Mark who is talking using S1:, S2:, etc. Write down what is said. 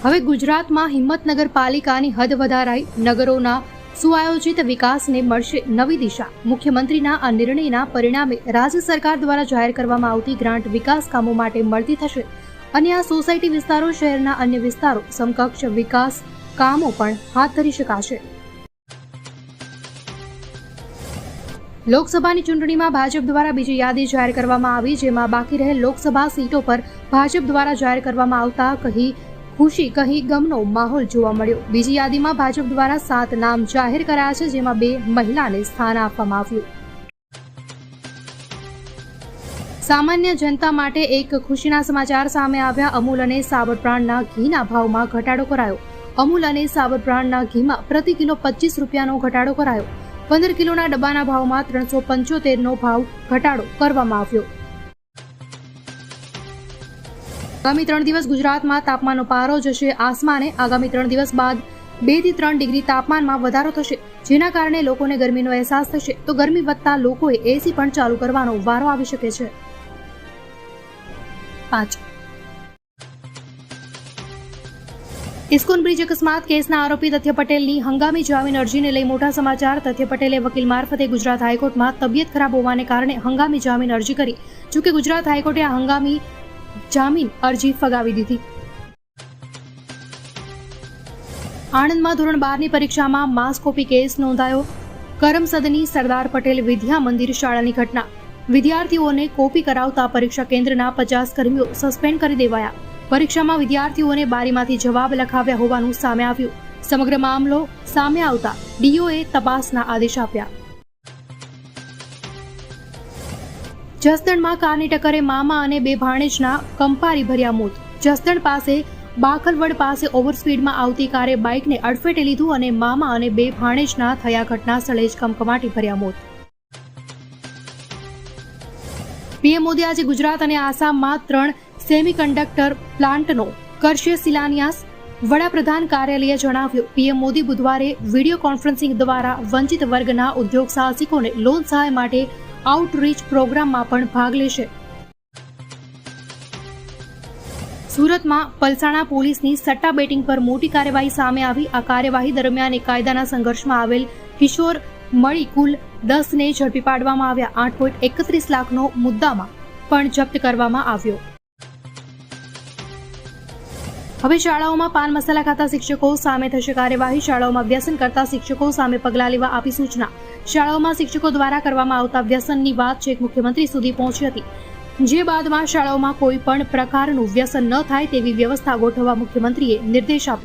S1: હવે ગુજરાતમાં હિંમતનગર પાલિકાની હદ વધારાઈ નગરોના સુઆયોજિત વિકાસને મળશે નવી દિશા. મુખ્યમંત્રીના આ નિર્ણયના પરિણામે રાજ્ય સરકાર દ્વારા જાહેર કરવામાં આવતી ગ્રાન્ટ વિકાસ કામો માટે મળતી થશે. અને આ સોસાયટી વિસ્તારો, શહેરના અન્ય વિસ્તારો સમકક્ષ વિકાસ કામો પણ હાથ ધરી શકાશે. લોકસભાની ચૂંટણીમાં ભાજપ દ્વારા બીજી યાદી જાહેર કરવામાં આવી, જેમાં બાકી રહેલ લોકસભા સીટો પર ભાજપ દ્વારા જાહેર કરવામાં આવતા કહી ખુશી કહી ગમનો માહોલ જોવા મળ્યો. બીજી યાદીમાં ભાજપ દ્વારા સાત નામ જાહેર કરાયા છે, જેમાં બે મહિલાને સ્થાન આપવામાં આવ્યું. સામાન્ય જનતા માટે એક ખુશીના સમાચાર સામે આવ્યા. અમૂલ અને સાબરપ્રાણના ઘીના ભાવમાં ઘટાડો કરાયો. અમૂલ અને સાબરપ્રાણના ઘીમાં પ્રતિ કિલો પચીસ રૂપિયાનો ઘટાડો કરાયો. પંદર કિલોના ડબ્બાના ભાવમાં ત્રણસો પંચોતેરનો ભાવ ઘટાડો કરવામાં આવ્યો. આગામી ત્રણ દિવસ ગુજરાતમાં તાપમાનનો પારો જશે. આસમાને આગામી ત્રણ દિવસ બાદ બેથી ત્રણ ડિગ્રી તાપમાનમાં વધારો થશે, જેના કારણે લોકોને ગરમીનો અહેસાસ થશે. તો ગરમી વધતા લોકોએ એસી પણ ચાલુ કરવાનો વારો આવી શકે છે. ઇસ્કોન બ્રિજ અકસ્માત કેસના આરોપી તથ્ય પટેલની હંગામી જામીન અરજીને લઈ મોટા સમાચાર. તથ્ય પટેલે વકીલ મારફતે ગુજરાત હાઈકોર્ટમાં તબિયત ખરાબ હોવાને કારણે હંગામી જામીન અરજી કરી. જોકે ગુજરાત હાઈકોર્ટે આ હંગામી જામીન અરજી ફગાવી દીધી. આણંદમાં ધોરણ બારની પરીક્ષામાં માસ કેસ નોંધાયો. કરમસદની સરદાર પટેલ વિદ્યા મંદિર શાળાની ઘટના. વિદ્યાર્થીઓને કોપી કરાવતા પરીક્ષા કેન્દ્રના પચાસ કર્મીઓ સસ્પેન્ડ કરી દેવાયા. પરીક્ષામાં વિદ્યાર્થીઓને બારીમાંથી જવાબ લખાવ્યા હોવાનું સામે આવ્યું. સમગ્ર મામલો સામે આવતા ડીઓએ તપાસના આદેશ આપ્યા. જસદણમાં કારની ટક્કરે મામા અને બે ભાણેજના કંપારી ભર્યા મોત. જસદણ પાસે બાખલવડ પાસે ઓવરસ્પીડમાં આવતી કારે બાઇકને અડફેટે લીધું અને મામા અને બે ભાણેજના થયા ઘટના સ્થળે જ કમકમાટી ભર્યા મોત. પીએમ મોદી આજે ગુજરાત અને આસામમાં ત્રણ સેમિકન્ડક્ટર પ્લાન્ટનો કરશે શિલાન્યાસ. વડાપ્રધાન કાર્યાલયે જણાવ્યું, પીએમ મોદી બુધવારે વીડિયો કોન્ફરન્સિંગ દ્વારા વંચિત વર્ગના ઉદ્યોગ સાહસિકોને લોન સહાય માટે આઉટરીચ પ્રોગ્રામમાં પણ ભાગ લેશે. સુરતમાં પલસાણા પોલીસની સટ્ટા બેટિંગ પર મોટી કાર્યવાહી સામે આવી. આ કાર્યવાહી દરમિયાન એક કાયદાના સંઘર્ષમાં આવેલ કિશોર મળી કુલ દસને ઝડપી પાડવામાં આવ્યા. આઠ પોઈન્ટ એકત્રીસ લાખનો મુદ્દામાં પણ જપ્ત કરવામાં આવ્યો. હવે શાળાઓમાં પાન મસાલા ખાતા શિક્ષકો સામે થશે કાર્યવાહી. શાળાઓમાં વ્યસન કરતા શિક્ષકો સામે પગલાં લેવા આપી સૂચના. શાળાઓમાં શિક્ષકો દ્વારા કરવામાં આવતા વ્યસનની વાત છેક મુખ્યમંત્રી સુધી પહોંચી હતી. જે બાદમાં શાળાઓમાં કોઈ પણ પ્રકારનું વ્યસન ન થાય તેવી વ્યવસ્થા ગોઠવવા મુખ્યમંત્રીએ નિર્દેશ આપ્યો.